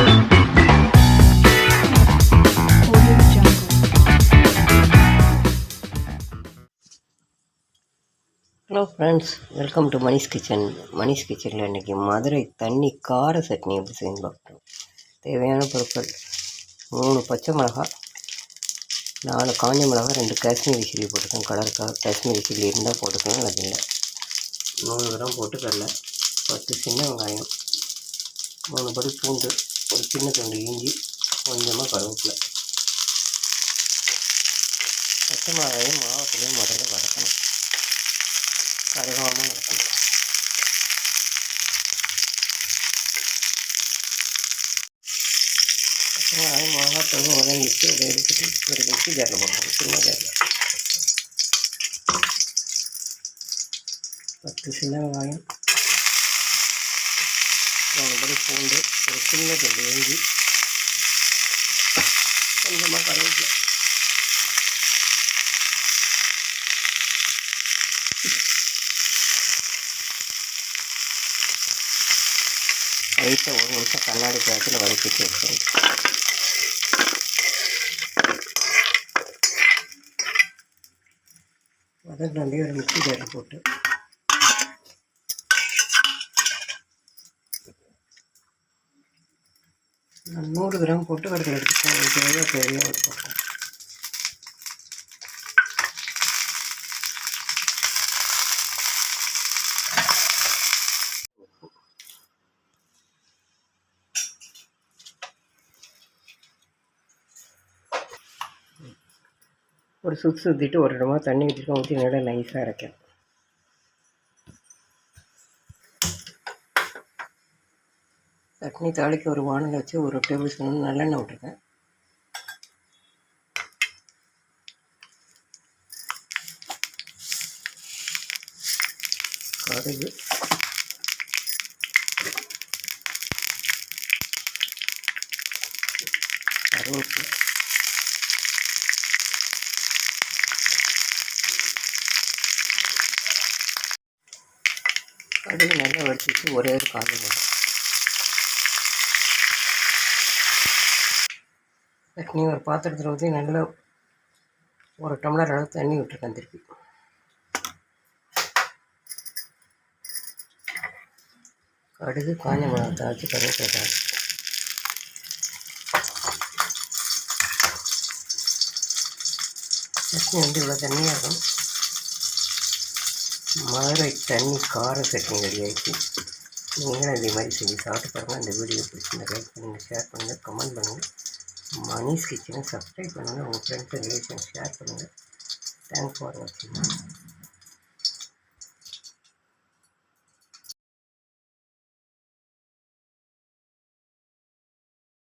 Hello friends welcome to Manish kitchen Manish கிச்சனில் இன்றைக்கி மதுரை தண்ணி கார சட்னி எப்படி செய்யணும் பார்க்குறோம். தேவையான பொருட்கள் மூணு பச்சை மிளகா நாலு காஞ்ச மிளகா ரெண்டு காஷ்மீரி சில்லி போட்டுக்கோங்க. கலருக்காக காஷ்மீரி சில்லி இருந்தால் போட்டுக்கோங்க அது இல்லை. நூறு கிராம் போட்டுக்கடல பத்து சின்ன வெங்காயம் மூணு படி பூண்டு ஒரு சின்ன துண்டு இஞ்சி கொஞ்சமாக கருவேப்பிலை பச்சை மிளகாயும் மாவத்திலையும் முதல்ல வதக்கணும் கருகாமல் வதக்கணும் பச்சை மிளகாயும் மிளகாத்தூள் வதங்கிட்டு அதை எடுத்துட்டு ஒரு மிக்ஸி ஜாரில் போட்டுக்கணும் சின்ன ஜாரில் பத்து சின்ன வெங்காயம் நல்லபடி பூண்டு ஒரு சின்ன துண்டு இஞ்சி கொஞ்சமாக கருவேப்பிலை. லைட்டாக ஒரு நிமிஷம் கண்ணாடி பழத்தில் வதக்கிட்டு வச்சுருங்க வதக்கினே ஒரு மிக்சி ஜாரில் போட்டு நூறு கிராம் போட்டு கடற்கரை எடுத்துக்கலாம் எனக்கு எவ்வளோ பெரிய ஒரு பக்கம் ஒரு சுத்து சுற்றிட்டு ஒரு இடமா தண்ணி ஊற்றிட்டு ஊற்றி நல்லா நைஸாக அரைக்கணும் சட்னி தாளிக்க ஒரு வானல் வச்சு ஒரு டேபிள் ஸ்பூன் நல்லெண்ணெய் விட்டுருக்கேன். கடுகு. கருவேப்பிலை. கடுகு நல்லா வடிச்சிட்டு ஒரே ஒரு காஞ்ச சட்னி ஒரு பாத்திரத்தில் ஊற்றி நல்லா ஒரு டம்ளர் அளவு தண்ணி விட்டுருக்கேன் திருப்பி. கடுகு காஞ்ச மிளகா தாச்சு கருவேப்பிலை சட்னி வந்து இவ்வளோ தண்ணியாக இருக்கும். மதுரை தண்ணி கார சட்னி ரெடி ஆயிடுச்சு. நீங்களும் அதே மாதிரி செஞ்சு சாப்பிட்டு பாருங்கள் அந்த வீடியோ பிடிச்சிருந்தா லைக் பண்ணுங்கள் ஷேர் பண்ணுங்கள் கமெண்ட் பண்ணுங்கள் மணிஷ் கிச்சனை சப்ஸ்கிரைப் பண்ணுங்கள் உங்கள் ஃப்ரெண்ட்ஸ் ரிலேஷன் ஷேர் பண்ணுங்கள் தேங்க்ஸ் ஃபார் வாட்சிங்